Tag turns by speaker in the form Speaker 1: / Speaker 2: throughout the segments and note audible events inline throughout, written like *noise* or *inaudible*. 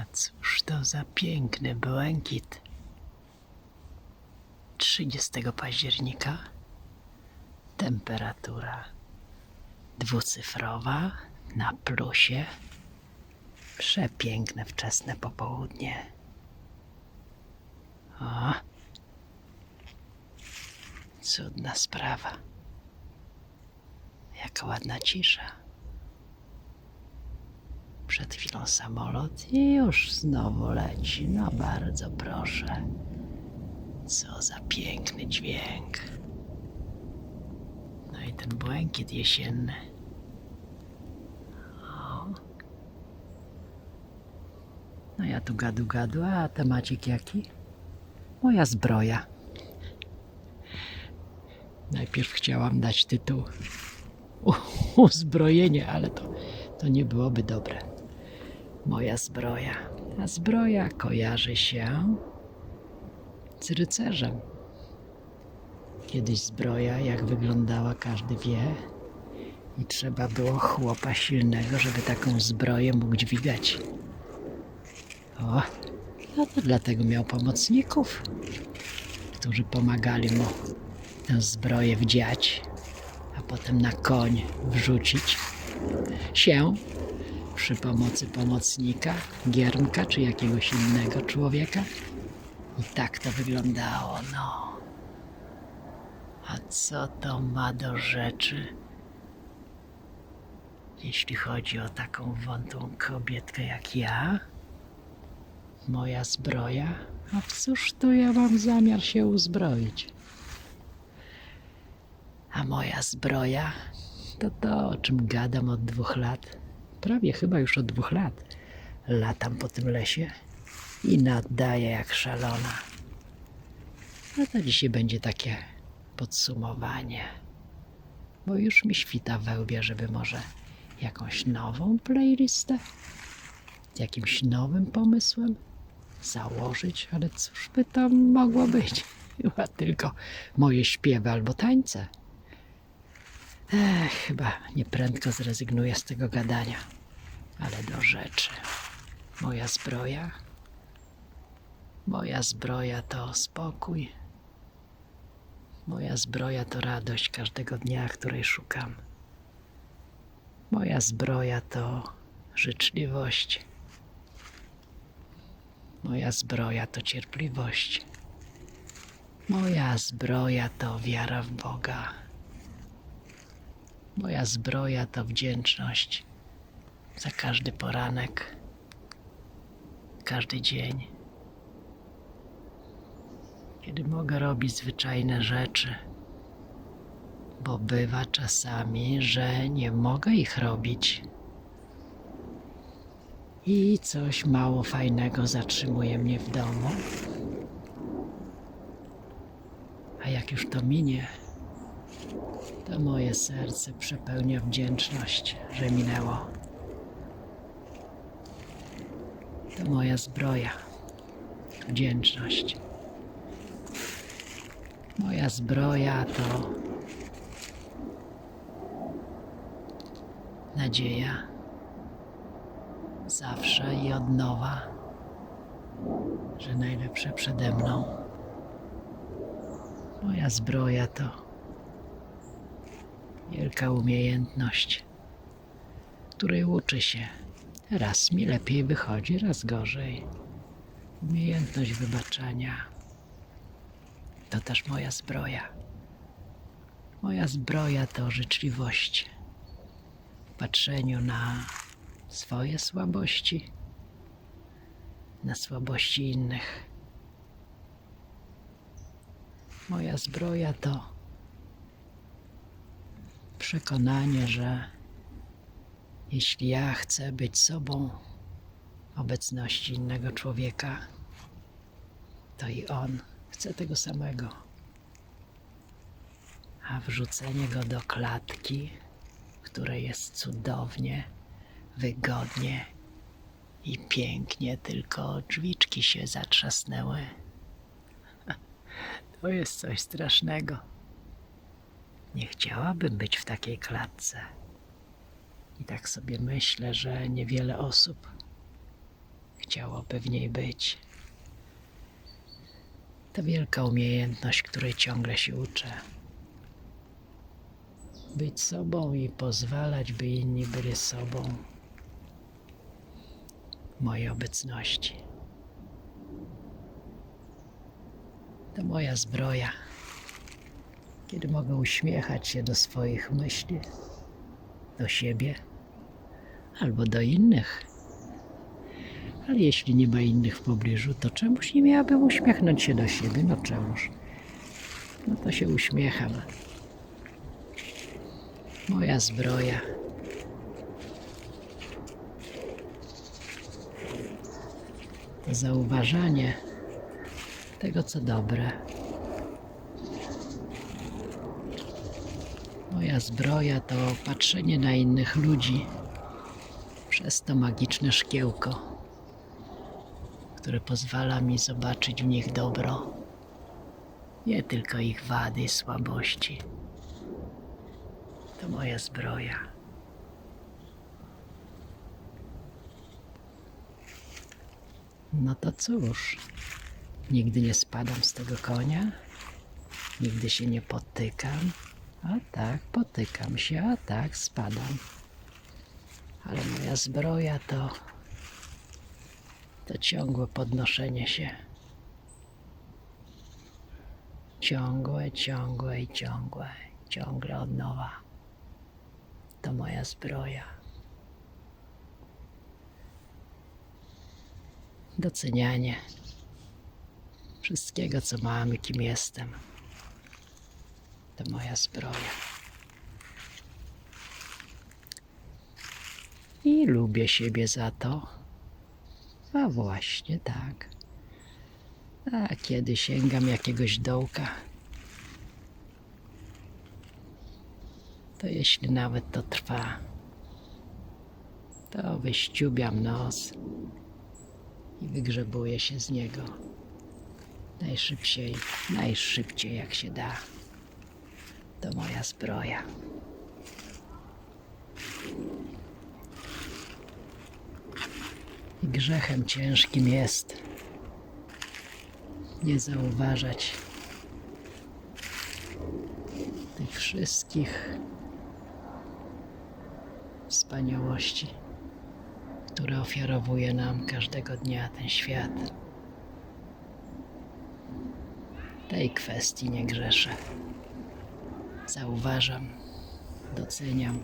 Speaker 1: A cóż to za piękny błękit. 30 października temperatura dwucyfrowa na plusie. Przepiękne wczesne popołudnie. O, cudna sprawa. Jaka ładna cisza. Przed chwilą samolot i już znowu leci. No bardzo proszę. Co za piękny dźwięk. No i ten błękit jesienny. No ja tu gadu gadu, a temacik jaki? Moja zbroja. Najpierw chciałam dać tytuł *laughs* Uzbrojenie, ale to, to nie byłoby dobre. Moja zbroja. A zbroja kojarzy się z rycerzem. Kiedyś zbroja, jak wyglądała, każdy wie. I trzeba było chłopa silnego, żeby taką zbroję mógł dźwigać. O, no to dlatego miał pomocników, którzy pomagali mu tę zbroję wdziać, a potem na koń wrzucić się przy pomocy pomocnika, giermka czy jakiegoś innego człowieka. I tak to wyglądało, no. A co to ma do rzeczy, jeśli chodzi o taką wątłą kobietkę jak ja? Moja zbroja? A cóż tu ja mam zamiar się uzbroić? A moja zbroja to to, o czym gadam od dwóch lat. Prawie chyba już od dwóch lat. Latam po tym lesie i nadaję jak szalona. No to dzisiaj będzie takie podsumowanie. Bo już mi świta we łbie, żeby może jakąś nową playlistę z jakimś nowym pomysłem założyć, ale cóż by to mogło być? *laughs* Chyba tylko moje śpiewy albo tańce. Ech, chyba nieprędko zrezygnuję z tego gadania. Ale do rzeczy. Moja zbroja. Moja zbroja to spokój. Moja zbroja to radość każdego dnia, której szukam. Moja zbroja to życzliwość. Moja zbroja to cierpliwość. Moja zbroja to wiara w Boga. Moja zbroja to wdzięczność za każdy poranek, każdy dzień, kiedy mogę robić zwyczajne rzeczy, bo bywa czasami, że nie mogę ich robić. I coś mało fajnego zatrzymuje mnie w domu. A jak już to minie, to moje serce przepełnia wdzięczność, że minęło. To moja zbroja. Wdzięczność. Moja zbroja to nadzieja. Zawsze i od nowa, że najlepsze przede mną. Moja zbroja to wielka umiejętność, której uczy się. Raz mi lepiej wychodzi, raz gorzej. Umiejętność wybaczania to też moja zbroja. Moja zbroja to życzliwość w patrzeniu na swoje słabości, na słabości innych. Moja zbroja to przekonanie, że jeśli ja chcę być sobą obecności innego człowieka, to i on chce tego samego. A wrzucenie go do klatki, w której jest cudownie, wygodnie i pięknie, tylko drzwiczki się zatrzasnęły. *laughs* To jest coś strasznego. Nie chciałabym być w takiej klatce. I tak sobie myślę, że niewiele osób chciałoby w niej być. To wielka umiejętność, której ciągle się uczę. Być sobą i pozwalać, by inni byli sobą. Mojej obecności. To moja zbroja. Kiedy mogę uśmiechać się do swoich myśli, do siebie albo do innych. Ale jeśli nie ma innych w pobliżu, to czemuż nie miałabym uśmiechnąć się do siebie? No czemuż? No to się uśmiecham. Moja zbroja. To zauważanie tego, co dobre. Moja zbroja to patrzenie na innych ludzi przez to magiczne szkiełko, które pozwala mi zobaczyć w nich dobro, nie tylko ich wady i słabości. To moja zbroja. No to cóż, nigdy nie spadam z tego konia, nigdy się nie potykam, a tak potykam się, a tak spadam. Ale moja zbroja to to ciągłe podnoszenie się. Ciągłe, ciągłe i ciągłe, ciągle od nowa. To moja zbroja. Docenianie wszystkiego, co mam i kim jestem. To moja zbroja. I lubię siebie za to. A właśnie tak. A kiedy sięgam jakiegoś dołka, to jeśli nawet to trwa, to wyściubiam nos i wygrzebuję się z niego najszybciej, najszybciej jak się da. To moja zbroja. I grzechem ciężkim jest nie zauważać tych wszystkich wspaniałości, które ofiarowuje nam każdego dnia ten świat. Tej kwestii nie grzeszę. Zauważam, doceniam,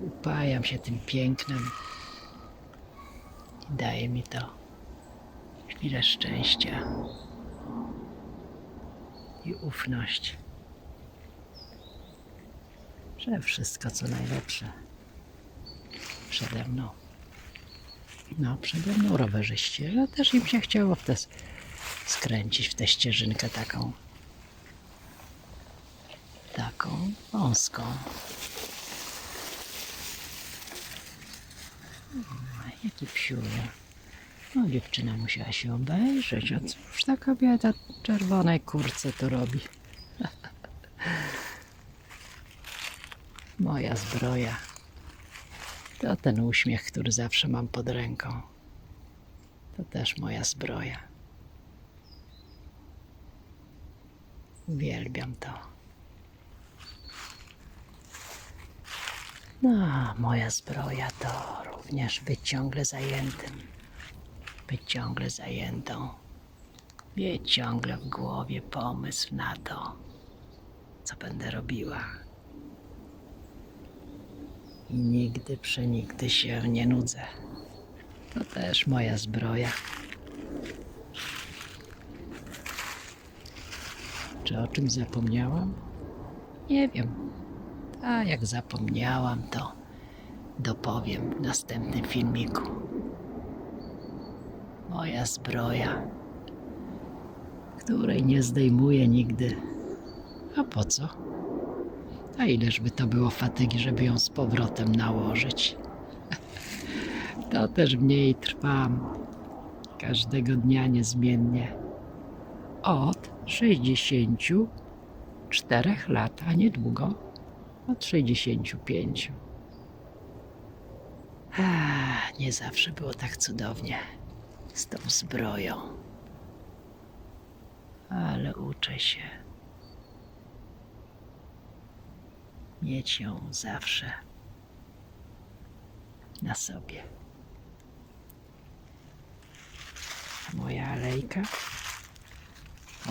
Speaker 1: upajam się tym pięknem i daje mi to chwilę szczęścia i ufność, że wszystko co najlepsze przede mną. No, przede mną rowerzyści, że też im się chciało w te skręcić w tę ścieżynkę taką taką wąską. O, Jaki psiunia. No dziewczyna musiała się obejrzeć, a cóż ta kobieta w czerwonej kurce to robi? *laughs* Moja zbroja to ten uśmiech, który zawsze mam pod ręką. To też moja zbroja. Uwielbiam to. No, moja zbroja to również być ciągle zajętym. Być ciągle zajętą. Mieć ciągle w głowie pomysł na to, co będę robiła. I nigdy, przenigdy się nie nudzę. To też moja zbroja. Czy o czym zapomniałam? Nie wiem. A jak zapomniałam, to dopowiem w następnym filmiku. Moja zbroja, której nie zdejmuję nigdy. A po co? A ileż by to było fatygi, żeby ją z powrotem nałożyć? *laughs* To też w niej trwam każdego dnia niezmiennie. Od 64 lat, a niedługo od 65. Ah, Nie zawsze było tak cudownie z tą zbroją. Ale uczę się mieć ją zawsze na sobie. Moja alejka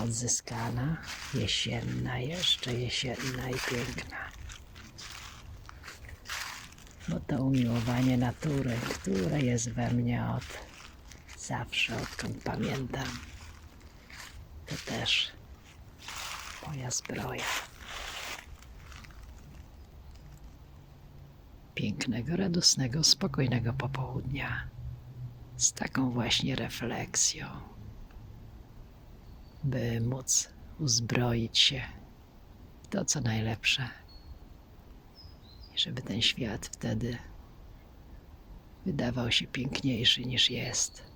Speaker 1: odzyskana, jesienna, jeszcze jesienna i piękna. Bo to umiłowanie natury, które jest we mnie od zawsze, odkąd pamiętam, to też moja zbroja. Pięknego, radosnego, spokojnego popołudnia z taką właśnie refleksją, by móc uzbroić się w to, co najlepsze, żeby ten świat wtedy wydawał się piękniejszy niż jest.